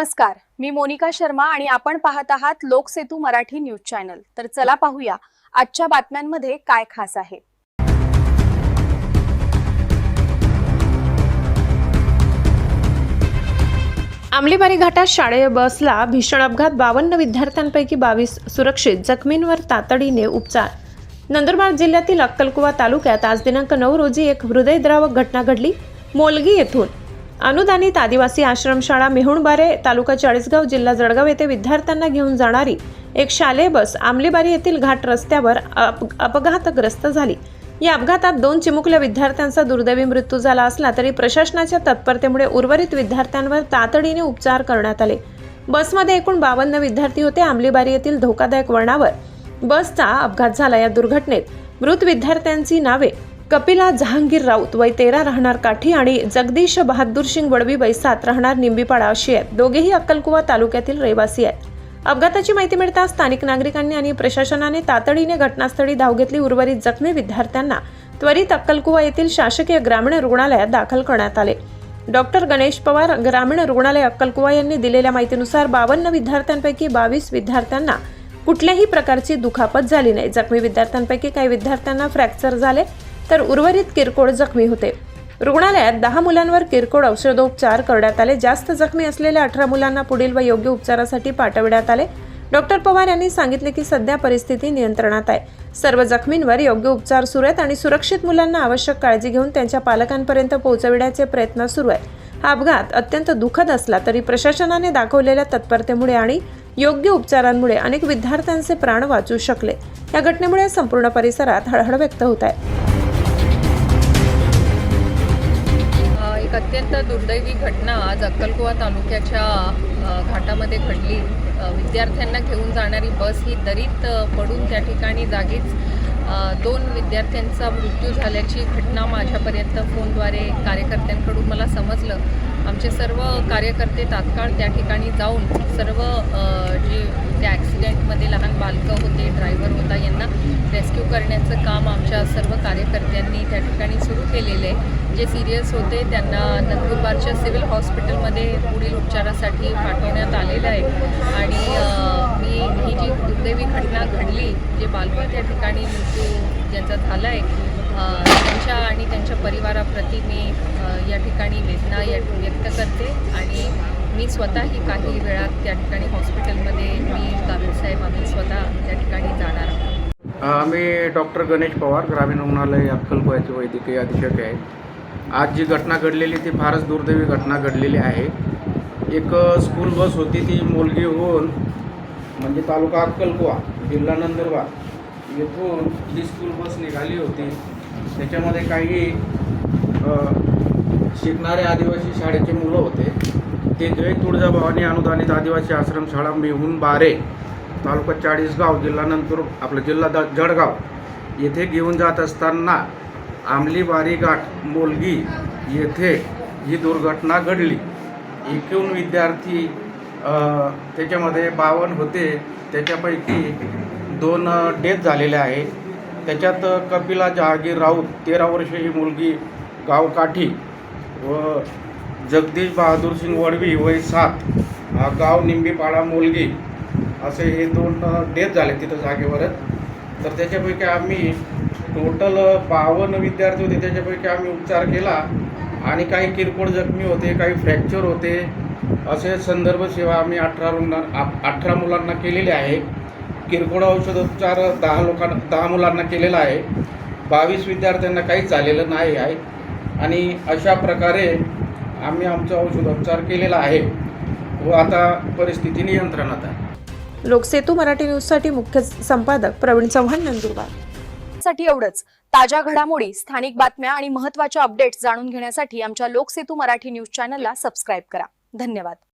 नमस्कार मी मोनिका शर्मा आणि आपण पाहत आहात लोकसेतू मराठी न्यूज चॅनल. तर चला पाहूया आजच्या बातम्यांमध्ये काय खास आहे. आमलीबारी घाटात शाळेय बसला भीषण अपघात बावन्न विद्यार्थ्यांपैकी बावीस सुरक्षित जखमींवर तातडीने उपचार. नंदुरबार जिल्ह्यातील अक्कलकुवा तालुक्यात आज दिनांक नऊ रोजी एक हृदयद्रावक घटना घडली. मोलगी येथून अनुदानित आदिवासी आश्रमशाळा मेहुणबारे तालुका चाळीसगाव जिल्हा जळगाव येथे विद्यार्थ्यांना घेऊन जाणारी एक शालेय बस आमलीबारी येथील घाट रस्त्यावर अप अपघातग्रस्त झाली. या अपघातात दोन चिमुकल्या विद्यार्थ्यांचा दुर्दैवी मृत्यू झाला असला तरी प्रशासनाच्या तत्परतेमुळे उर्वरित विद्यार्थ्यांवर तातडीने उपचार करण्यात आले. बसमध्ये एकूण बावन्न विद्यार्थी होते. आमलीबारी येथील धोकादायक वळणावर बसचा अपघात झाला. या दुर्घटनेत मृत विद्यार्थ्यांची नावे कपिला जहांगीर राऊत वय तेरा राहणार काठी आणि जगदीश बहादूर सिंग वडवी वय सात राहणार निंबीपाडा अशी आहेत. दोघेही अक्कलकुवा तालुक्यातील रहिवासी आहेत. अपघाताची माहिती मिळताच स्थानिक नागरिकांनी आणि प्रशासनाने तातडीने घटनास्थळी धाव घेतली. उर्वरित जखमी विद्यार्थ्यांना त्वरित अक्कलकुवा येथील शासकीय ग्रामीण रुग्णालयात दाखल करण्यात आले. डॉक्टर गणेश पवार ग्रामीण रुग्णालय अक्कलकुवा यांनी दिलेल्या माहितीनुसार बावन्न विद्यार्थ्यांपैकी बावीस विद्यार्थ्यांना कुठल्याही प्रकारची दुखापत झाली नाही. जखमी विद्यार्थ्यांपैकी काही विद्यार्थ्यांना फ्रॅक्चर झाले. तर उर्वरित किरकोळ जखमी होते. रुग्णालयात दहा मुलांवर किरकोळ औषधोपचार करण्यात आले. जास्त जखमी असलेल्या अठरा मुलांना पुढील व योग्य उपचारासाठी पाठविण्यात आले. डॉक्टर पवार यांनी सांगितले की सध्या परिस्थिती नियंत्रणात आहे. सर्व जखमींवर योग्य उपचार सुरू आहेत आणि सुरक्षित मुलांना आवश्यक काळजी घेऊन त्यांच्या पालकांपर्यंत पोहोचविण्याचे प्रयत्न सुरू आहे हा अपघात अत्यंत दुःखद असला तरी प्रशासनाने दाखवलेल्या तत्परतेमुळे आणि योग्य उपचारांमुळे अनेक विद्यार्थ्यांचे प्राण वाचू शकले. या घटनेमुळे संपूर्ण परिसरात हळहळ व्यक्त होत आहे. अत्यंत दुर्दैवी घटना आज अक्कलकुवा तालुक्याच्या घाटामध्ये घडली. विद्यार्थ्यांना घेऊन जाणारी बस ही दरीत पडून त्या ठिकाणी जागीच दोन विद्यार्थ्यांचा मृत्यू झाल्याची घटना माझ्यापर्यंत फोनद्वारे कार्यकर्त्यांकडून मला समजलं. आमचे सर्व कार्यकर्ते तात्काळ त्या ठिकाणी जाऊन सर्व जे त्या ॲक्सिडेंटमध्ये लहान बालकं होते ड्रायव्हर होता यांना रेस्क्यू करण्याचं काम आमच्या सर्व कार्यकर्त्यांनी त्या ठिकाणी सुरू केलेलं. आहे जे सिरियस होते त्यांना नंदुरबारच्या सिव्हिल हॉस्पिटलमध्ये पुढील उपचारासाठी पाठवण्यात आलेलं आहे. आणि मी ही जी दुर्दैवी घटना घडली जे बालकं त्या ठिकाणी मृत्यू ज्यांचा झाला आहे त्यांच्या आणि त्यांच्या परिवाराप्रती मी या ठिकाणी वेदना या व्यक्त करते आणि मी स्वतःही काही वेळात त्या ठिकाणी हॉस्पिटलमध्ये मी गावित आम्ही स्वतः त्या ठिकाणी जाणार आहोत. आम्ही डॉक्टर गणेश पवार ग्रामीण रुग्णालय अक्कलकोयाचे वैद्यकीय अधीक्षक आहे. आज जी घटना घडलेली ती फारच दुर्दैवी घटना घडलेली आहे. एक स्कूल बस होती ती मुलगी होऊन म्हणजे तालुका अक्कलकुवा जिल्हा नंदुरबार येथून ही स्कूल बस निघाली होती. त्याच्यामध्ये काही शिकणारे आदिवासी शाळेचे मुलं होते. ते जय तुळजाभवानी अनुदानित आदिवासी आश्रमशाळा मेहून बारे तालुका चाळीसगाव जिल्हा नंतर आपलं जिल्हा द जळगाव येथे घेऊन जात असताना आमलीबारी गाठ मोलगी येथे ही दुर्घटना घडली. एकूण विद्यार्थी त्याच्यामध्ये बावन्न होते. त्याच्यापैकी दोन डेथ झालेले आहे. त्याच्यात कपिला जहागीर राऊत तेरा वर्ष ही मुलगी गाव काठी व जगदीश बहादूर सिंग वडवी वय सात. गाव निंबीपाडा मुलगी. असे हे दोन डेथ झाले तिथं जागेवरच. तर त्याच्यापैकी आम्ही टोटल बावन्न विद्यार्थी होते. त्याच्यापैकी आम्ही उपचार केला. आणि काही किरकोळ जखमी होते काही फ्रॅक्चर होते. असे संदर्भ सेवा आम्ही अठरा रुग्ण अठरा मुलांना केलेली आहे. किरकोळ औषधोपचार दहा लोकांना दहा मुलांना केलेला आहे. बावीस विद्यार्थ्यांना काहीच झालेलं नाही आहे. आणि अशा प्रकारे आम्ही आमचा औषधोपचार केलेला आहे व आता परिस्थिती नियंत्रणात आहे. लोकसेतू मराठी न्यूजसाठी मुख्य संपादक प्रवीण चव्हाण नंदुरबार. साठी एवढंच. ताज्या घडामोडी स्थानिक बातम्या आणि महत्त्वाच्या अपडेट्स जाणून घेण्यासाठी आमच्या लोकसेतू मराठी न्यूज चॅनलला सबस्क्राईब करा. धन्यवाद.